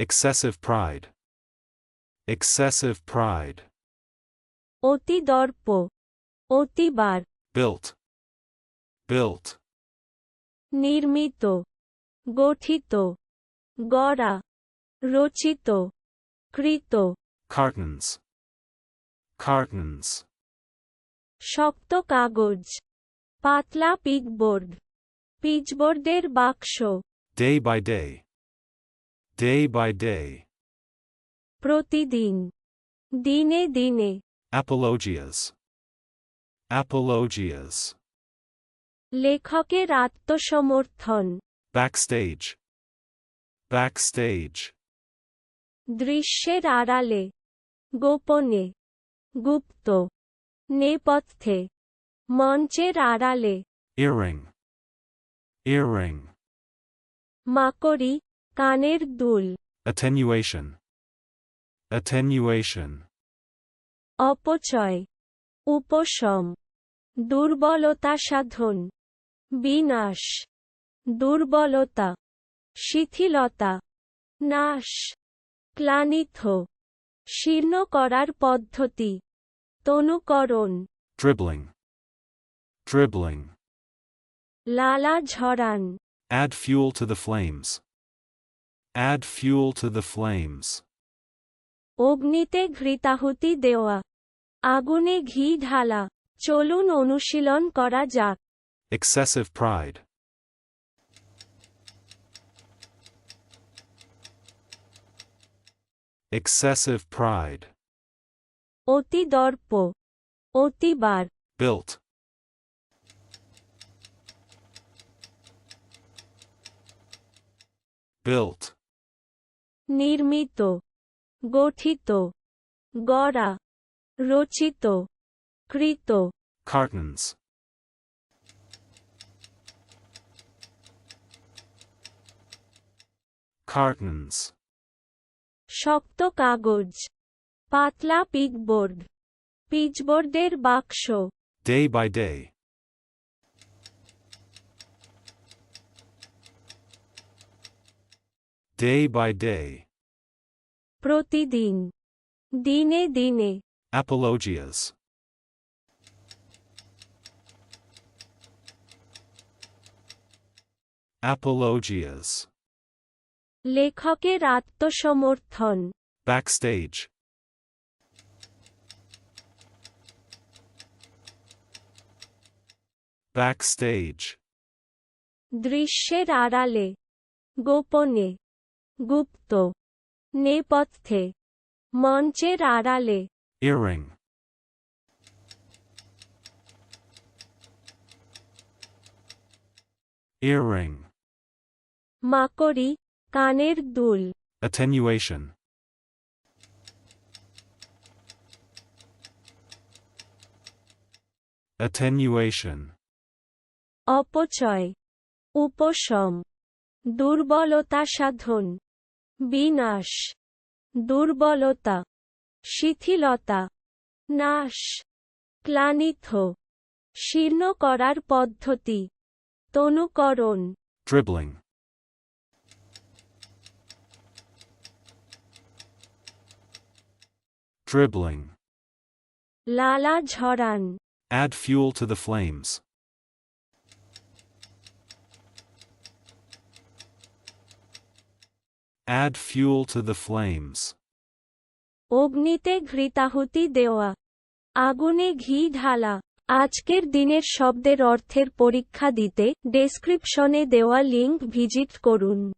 Excessive pride. Excessive pride. অতি দর্প অতিবার Built. Built. নির্মিত গঠিত গড়া রচিত কৃত Cartons. Cartons. শক্ত কাগজ পাতলা পিকবোর্ড পিচবোর্ডের বাক্স Day by day. Day by day. প্রতিদিন দিনে দিনে Apologias. Apologias. লেখকের আত্মসমর্থন Backstage. Backstage. দৃশ্যের আড়ালে গোপনে গুপ্ত নেপথ্যে মঞ্চের আড়ালে Earring. Earring. মাকড়ি কানের দুল। Attenuation. Attenuation. অপচয়। উপশম। দুর্বলতা সাধন। বিনাশ। দুর্বলতা। শিথিলতা। নাশ। ক্লানিথ শীর্ণ করার পদ্ধতি। তনুকরণ। Dribbling. Dribbling. লালা ঝরান। Add fuel to the flames. Add fuel to the flames. অগ্নিতে ঘৃতাহুতি দেওয়া আগুনে ঘি ঢালা চলুন অনুশীলন করা যাক Excessive pride. Excessive pride. অতি দর্প অতিবার Built. Built. নির্মিত গঠিত গড়া রচিত কৃত Cartons. Cartons. শক্ত কাগজ পাতলা পিকবোর্ড পিচবোর্ডের বাক্স Day by day. Day by day. প্রতিদিন দিনে দিনে Apologias. Apologias. লেখকের আত্মসমর্থন Backstage. Backstage. দৃশ্যের আড়ালে গোপনে গুপ্ত নেপথ্যে মঞ্চের আড়ালে। ইয়ারিং ইয়ারিং মাকড়ি কানের দুল। অ্যাটেনুয়েশন অ্যাটেনুয়েশন অপচয় উপশম দুর্বলতা সাধন। বিনাশ দুর্বলতা শিথিলতা নাশ ক্লানিথ শীর্ণ করার পদ্ধতি তনুকরণ Dribbling. Dribbling. লালা ঝরান Add fuel to the flames. Add fuel to the flames. অগ্নিতে ঘৃতাহুতি দেওয়া। আগুনে ঘি ঢালা। আজকের দিনের শব্দের অর্থের পরীক্ষা দিতে ডেসক্রিপশনে দেওয়া লিঙ্ক ভিজিট করুন।